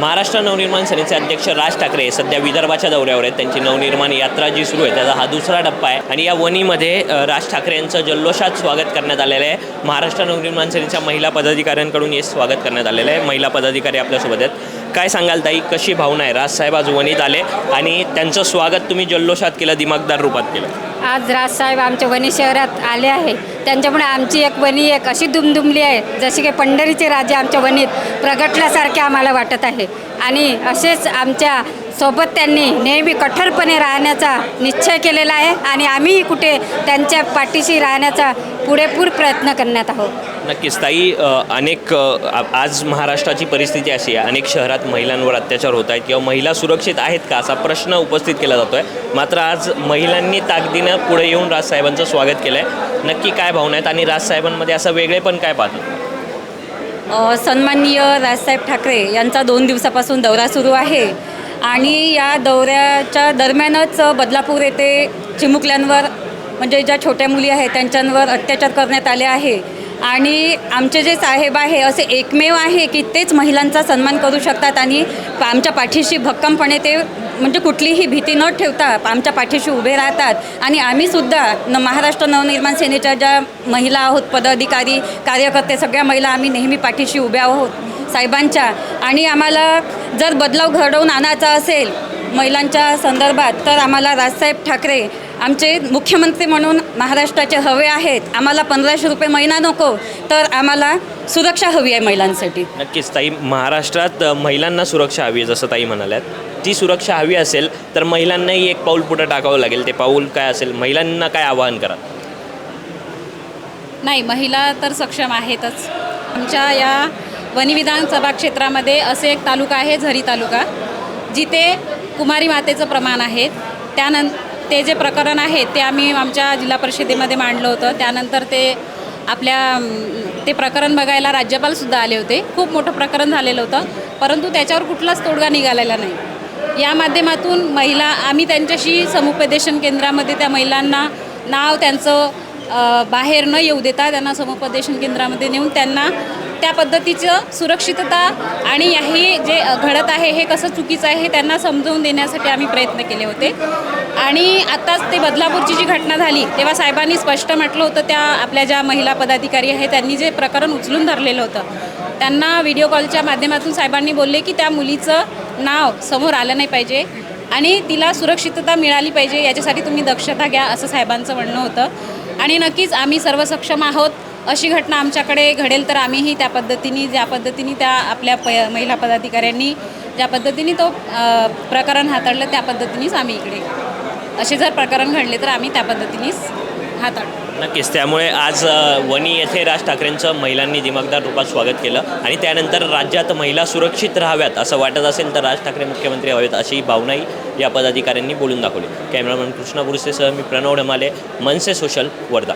महाराष्ट्र नवनिर्माण सेनेचे अध्यक्ष राज ठाकरे सध्या विदर्भाच्या दौऱ्यावर आहेत. त्यांची नवनिर्माण यात्रा जी सुरू आहे त्याचा हा दुसरा टप्पा आहे. आणि या वणीमध्ये राज ठाकरे यांचं जल्लोषात स्वागत करण्यात आलेलं आहे. महाराष्ट्र नवनिर्माण सेनेच्या महिला पदाधिकाऱ्यांकडून हे स्वागत करण्यात आलेलं आहे. महिला पदाधिकारी आपल्यासोबत आहेत. काय सांगाल ताई? कशी भावना आहे? राजसाहेब आज वणीत आले आणि त्यांचं स्वागत तुम्ही जल्लोषात केलं दिमागदार रूपात केलं. आज राजसाहेब आमच्या वणी शहरात आले आहे. त्यांच्यामुळे आमची एक वणी एक अशी दुमदुमली आहे जशी की पंढरीचे राजे आमच्या वणीत प्रगटल्यासारखे आम्हाला वाटत आहे. आणि असेच आमच्यासोबत त्यांनी नेहमी कठोरपणे राहण्याचा निश्चय केलेला आहे आणि आम्हीही कुठे त्यांच्या पाठीशी राहण्याचा पुरेपूर प्रयत्न करण्यात आहोत. नक्कीच ताई अ, अनेक अ, आज महाराष्ट्राची परिस्थिती अशी आहे अनेक शहरात महिलांवर अत्याचार होत आहेत किंवा महिला सुरक्षित आहेत का असा प्रश्न उपस्थित केला जातो आहे मात्र आज महिलांनी ताकदीनं पुढे येऊन राजसाहेबांचं स्वागत केलं आहे नक्की काय भावना आहेत आणि राजसाहेबांमध्ये असं वेगळे पण काय पाहतो? सन्माननीय राजसाहेब ठाकरे यांचा दोन दिवसापासून दौरा सुरू आहे. आणि या दौऱ्याच्या दरम्यानच बदलापूर येथे चिमुकल्यांवर म्हणजे ज्या छोट्या मुली आहेत त्यांच्यांवर अत्याचार करण्यात आले आहे. आणि आमचे जे साहेब आहे असे एकमेव आहे की तेच महिलांचा सन्मान करू शकतात आणि आमच्या पाठीशी भक्कमपणे ते म्हणजे कुठलीही भीती न ठेवता आमच्या पाठीशी उभे राहतात. आणि आम्हीसुद्धा न महाराष्ट्र नवनिर्माण सेनेच्या ज्या महिला आहोत पदाधिकारी कार्यकर्ते सगळ्या महिला आम्ही नेहमी पाठीशी उभ्या आहोत साहेबांच्या. आणि आम्हाला जर बदलाव घडवून आणायचा असेल महिलांच्या संदर्भात तर आम्हाला राजसाहेब ठाकरे आमचे मुख्यमंत्री म्हणून महाराष्ट्राचे हवे आहेत. आम्हाला पंधराशे रुपये महिना नको तर आम्हाला सुरक्षा हवी आहे महिलांसाठी. नक्कीच ताई. महाराष्ट्रात महिलांना सुरक्षा हवी आहे जसं ताई म्हणाल्यात. ती सुरक्षा हवी असेल तर महिलांनाही एक पाऊल पुढे टाकावं लागेल. ते पाऊल काय असेल? महिलांना काय आवाहन करा नाही महिला तर सक्षम आहेतच. आमच्या या वनी विधानसभा क्षेत्रामध्ये असे एक तालुका आहे झरी तालुका जिथे कुमारी मातेचं प्रमाण आहे. त्यानं ते जे प्रकरण आहे ते आम्ही आमच्या जिल्हा परिषदेमध्ये मांडलं होतं. त्यानंतर ते आपल्या ते प्रकरण बघायला राज्यपालसुद्धा आले होते. खूप मोठं प्रकरण झालेलं होतं. परंतु त्याच्यावर कुठलाच तोडगा निघालेला नाही. या माध्यमातून महिला आम्ही त्यांच्याशी समुपदेशन केंद्रामध्ये त्या महिलांना नाव त्यांचं बाहेर न येऊ देता त्यांना समुपदेशन केंद्रामध्ये नेऊन त्यांना त्या पद्धतीचं सुरक्षितता आणि हे जे घडत आहे हे कसं चुकीचं आहे हे त्यांना समजवून देण्यासाठी आम्ही प्रयत्न केले होते. आणि आत्ताच ते बदलापूरची जी घटना झाली तेव्हा साहेबांनी स्पष्ट म्हटलं होतं त्या आपल्या ज्या महिला पदाधिकारी आहेत त्यांनी जे प्रकरण उचलून धरलेलं होतं त्यांना व्हिडिओ कॉलच्या माध्यमातून साहेबांनी बोलले की त्या मुलीचं नाव समोर आलं नाही पाहिजे आणि तिला सुरक्षितता मिळाली पाहिजे याच्यासाठी तुम्ही दक्षता घ्या असं साहेबांचं म्हणणं होतं. आणि नक्कीच आम्ही सर्व सक्षम आहोत. अशी घटना आमच्याकडे घडेल तर आम्हीही त्या पद्धतीने ज्या पद्धतीने त्या आपल्या प महिला पदाधिकाऱ्यांनी ज्या पद्धतीने तो प्रकरण हाताळलं त्या पद्धतीनेच आम्ही इकडे असे जर प्रकरण घडले तर आम्ही त्या पद्धतीनेच हाताळू. नक्कीच त्यामुळे आज वणी येथे राज ठाकरेंचं महिलांनी दिमागदार रूपात स्वागत केलं आणि त्यानंतर राज्यात महिला सुरक्षित राहाव्यात असं वाटत असेल तर राज ठाकरे मुख्यमंत्री व्हावेत अशी भावनाही या पदाधिकाऱ्यांनी बोलून दाखवली. कॅमेरामॅन कृष्णा बुरसेसह मी प्रणव ढमाले मनसे सोशल वर्धा.